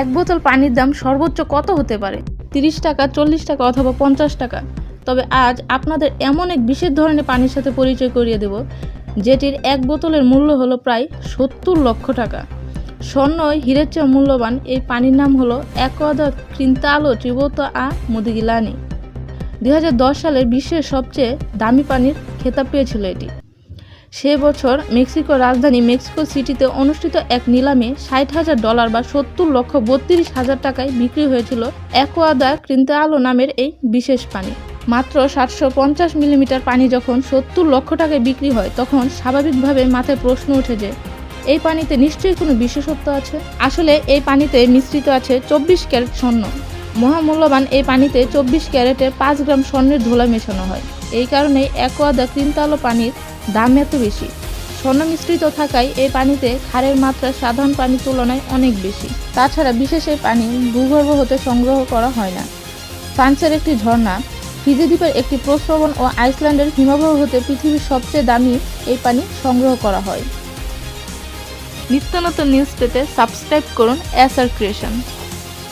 এক বোতল পানির দাম সর্বোচ্চ কত হতে পারে? তিরিশ টাকা, চল্লিশ টাকা অথবা পঞ্চাশ টাকা। তবে আজ আপনাদের এমন এক বিশেষ ধরনের পানির সাথে পরিচয় করিয়ে দেব, যেটির এক বোতলের মূল্য হলো প্রায় সত্তর লক্ষ টাকা। স্বর্ণ হীরের চেয়ে মূল্যবান এই পানির নাম হলো অ্যাকোয়াদা ক্রিন্তালো, ত্রিবত আ মুদিগিলানি। দু হাজার দশ সালে বিশ্বের সবচেয়ে দামি পানির খেতাব পেয়েছিল এটি। সে বছর মেক্সিকোর রাজধানী মেক্সিকো সিটিতে অনুষ্ঠিত এক নিলামে ষাট হাজার ডলার বা সত্তর লক্ষ বত্রিশ হাজার টাকায় বিক্রি হয়েছিল অ্যাকোয়াদা ক্রিন্তালো নামের এই বিশেষ পানি। মাত্র সাতশো পঞ্চাশ মিলিমিটার পানি যখন সত্তর লক্ষ টাকায় বিক্রি হয়, তখন স্বাভাবিকভাবে মাথায় প্রশ্ন ওঠে যে, এই পানিতে নিশ্চয়ই কোনো বিশেষত্ব আছে? আসলে এই পানিতে মিশ্রিত আছে চব্বিশ ক্যারেট স্বর্ণ। মহামূল্যবান এই পানিতে চব্বিশ ক্যারেটের পাঁচ গ্রাম স্বর্ণের ধুলা মেশানো হয়। এই কারণেই অ্যাকোয়াদা ক্রিন্তালো পানির দাম এত বেশি। স্বর্ণ মিশ্রিত থাকায় এই পানিতে ক্ষারের মাত্রা সাধারণ পানির তুলনায় অনেক বেশি। তাছাড়া বিশেষ এই পানি ভূগর্ভ হতে সংগ্রহ করা হয় না। ফ্রান্সের একটি ঝর্ণা ফিজি দ্বীপের একটি প্রস্রবণ ও আইসল্যান্ডের হিমবাহ হতে পৃথিবীর সবচেয়ে দামি এই পানি সংগ্রহ করা হয়। নিত্য নতুন নিউজ পেতে সাবস্ক্রাইব করুন এস আর ক্রিয়েশন